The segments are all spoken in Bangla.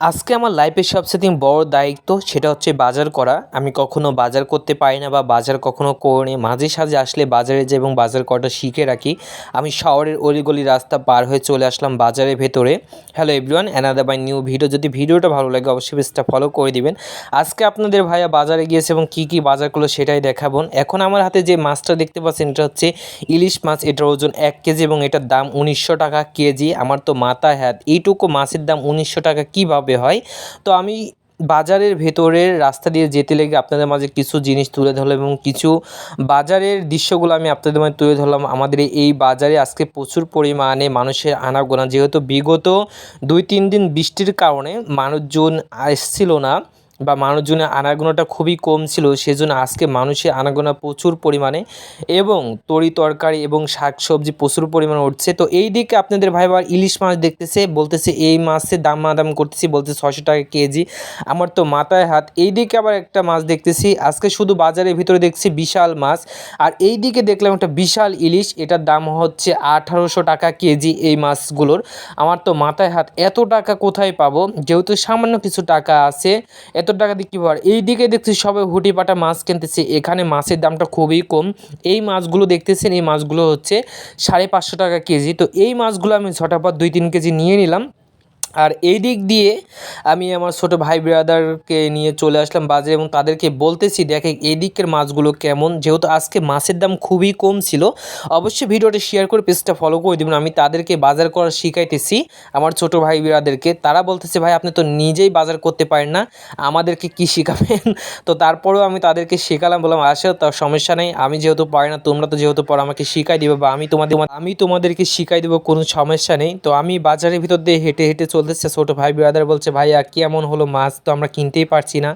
আজকে আমার লাইফের সবচেয়ে বড় দায়িত্ব সেটা হচ্ছে বাজার করা। আমি কখনো বাজার করতে পারি না বা বাজার কখনো করিনি। মাঝে সাঝে আসলে বাজারে যে এবং বাজার করাটা শিখে রাখি। আমি শহরের অলিগলি রাস্তা পার হয়ে চলে আসলাম বাজারের ভেতরে। Hello everyone another by new video যদি ভিডিওটা ভালো লাগে অবশ্যই পেজটা ফলো করে দিবেন। আজকে আপনাদের ভাইয়া বাজারে গিয়েছে এবং কী কী বাজার করল সেটাই দেখাবো। এখন আমার হাতে যে মাছটা দেখতে পাচ্ছেন, এটা হচ্ছে ইলিশ মাছ। এটার ওজন এক কেজি এবং এটার দাম উনিশশো টাকা কেজি। আমার তো মাথা হাত এইটুকু মাছের দাম উনিশশো টাকা। কীভাবে হয়। তো আমি বাজারের ভেতরের রাস্তা দিয়ে যেতে লেগে আপনাদের মাঝে কিছু জিনিস তুলে ধরলাম এবং কিছু বাজারের দৃশ্যগুলো আমি আপনাদের মাঝে তুলে ধরলাম। আমাদের এই বাজারে আজকে প্রচুর পরিমাণে মানুষের আনাগোনা। যেহেতু বিগত দুই, তিন দিন বৃষ্টির কারণে মানুষজন এসছিল না। বা মানুষজনের আনাগোনাটা খুবই কম ছিল, সেজন্য আজকে মানুষের আনাগোনা প্রচুর পরিমাণে এবং তরি তরকারি এবং শাক সবজি প্রচুর পরিমাণে উঠছে। তো এই দিকে আপনাদের ভাই বার ইলিশ মাছ দেখতেছে, বলতেছে এই মাছের দাম মাদাম করতেছি বলতে ছশো টাকা কেজি। আমার তো মাথায় হাত, এই দিকে আবার একটা মাছ দেখতেছি, আজকে শুধু বাজারের ভিতরে দেখছি বিশাল মাছ। আর এই দিকে দেখলাম একটা বিশাল ইলিশ, এটার দাম হচ্ছে আঠারোশো টাকা কেজি এই মাছগুলোর। আমার তো মাথায় হাত, এত টাকা কোথায় পাবো? যেহেতু সামান্য কিছু টাকা আছে এত টাকা দিয়ে কী পাওয়ার এই দিকে দেখছি সবাই হুটি পাটা মাছ কিনতেছে। এখানে মাছের দামটা খুবই কম। এই মাছগুলো দেখতেছেন, এই মাছগুলো হচ্ছে সাড়ে পাঁচশো টাকা কেজি। তো এই মাছগুলো আমি ছটা পর দুই তিন কেজি নিয়ে নিলাম। আর এই দিক দিয়ে আমি আমার ছোটো ভাই ব্রাদারকে নিয়ে চলে আসলাম বাজারে এবং তাদেরকে বলতেছি, দেখে এই দিকের মাছগুলো কেমন? যেহেতু আজকে মাছের দাম খুবই কম ছিল, অবশ্যই ভিডিওটা শেয়ার করে পেজটা ফলো করে দেবেন। আমি তাদেরকে বাজার করা শিখাইতেছি আমার ছোটো ভাই ব্রাদারকে। তারা বলতেছে, ভাই, আপনি তো নিজেই বাজার করতে পারেন না, আমাদেরকে কি শেখাবেন? তো তারপরেও আমি তাদেরকে শেখালাম, বললাম, আসে তার সমস্যা নেই, আমি যেহেতু পারি না, তোমরা তো যেহেতু পর, আমাকে শিখাই দিবে বা আমি তোমাদের, আমি তোমাদেরকে শিখাই দেবো, কোনো সমস্যা নেই। তো আমি বাজারের ভিতর দিয়ে হেঁটে হেঁটে চলতেছে ছোটো ভাই ব্রাদার বলছে, ভাইয়া কেমন হলো? মাছ তো আমরা কিনতেই পারছি না।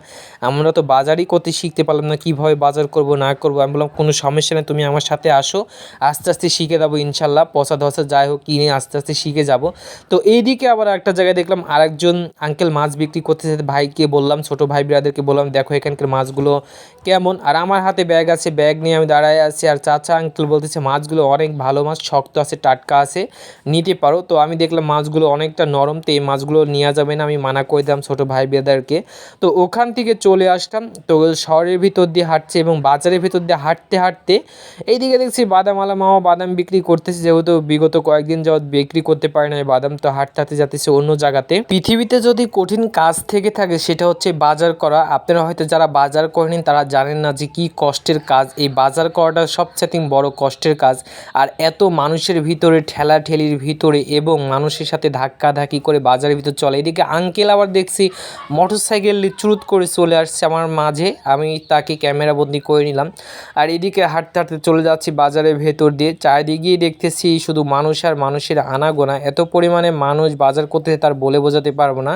আমরা তো বাজারই করতে শিখতে পারলাম না, কীভাবে বাজার করব, না করব? আমি বললাম, কোনো সমস্যা নেই, তুমি আমার সাথে আসো, আস্তে আস্তে শিখে যাব, ইনশাল্লাহ, পচা ধসা যাই হোক, কিনে আস্তে আস্তে শিখে যাব। তো এইদিকে আবার একটা জায়গায় দেখলাম, আরেকজন আঙ্কেল মাছ বিক্রি করতেছে, ভাইকে বললাম, ছোটো ভাই ব্রাদারকে বললাম, দেখো এখানকার মাছগুলো কেমন? আর আমার হাতে ব্যাগ আছে ব্যাগ নিয়ে আমি দাঁড়ায় আছি, আর চাচা আঙ্কেল বলতেছে, মাছগুলো অনেক ভালো মাছ, শক্ত আছে, টাটকা আছে, নিতে পারো। তো আমি দেখলাম, মাছগুলো অনেকটা নরম তো এই মাছগুলো নেওয়া যাবে না আমি মানা করে দিলাম ছোটো ভাই বেদারকে। তো ওখান থেকে চলে আসলাম তো শহরের ভিতর দিয়ে হাঁটছে এবং বাজারের ভিতর দিয়ে হাঁটতে হাঁটতে এইদিকে দেখছি বাদামালা মামা বাদাম বিক্রি করতেছে। যেহেতু বিগত কয়েকদিন যাওয়াত বিক্রি করতে পারে না বাদাম তো হাঁটতে হাঁটতে যাতেছে অন্য জায়গাতে। পৃথিবীতে যদি কঠিন কাজ থেকে থাকে, সেটা হচ্ছে বাজার করা। আপনারা হয়তো যারা বাজার করেন, তারা জানেন না যে কি কষ্টের কাজ। এই বাজার করাটা সবচেয়ে বড় কষ্টের কাজ। আর এত মানুষের ভিতরে ঠেলা ঠেলির ভিতরে এবং মানুষের সাথে ধাক্কা ধাক্কি করে বাজারের ভিতর চলে। এদিকে আঙ্কেল আবার দেখছি মোটর সাইকেল চুরুত করে চলে আসছে আমার মাঝে। আমি তাকে ক্যামেরা বন্দি করে নিলাম। আর এদিকে হাঁটতে হাঁটতে চলে যাচ্ছি বাজারের ভেতর দিয়ে। চারিদিকেই দেখতেছি শুধু মানুষ আর মানুষের আনাগোনা। এত পরিমাণে মানুষ বাজার করতে তার বলে বোঝাতে পারব না।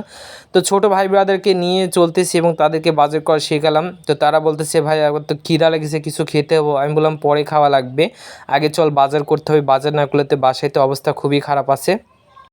তো ছোট ভাই ব্রাদারকে নিয়ে চলতেছি এবং তাদেরকে বাজার করা শেখালাম। তো তারা বলতেছে, ভাই আবার তো খিদা লেগেছে, কিছু খেতে হব। আমি বললাম, পরে খাওয়া লাগবে। আগে চল বাজার করতে হবে। বাজার না করলে তো বাসায় তো অবস্থা খুবই খারাপ আছে।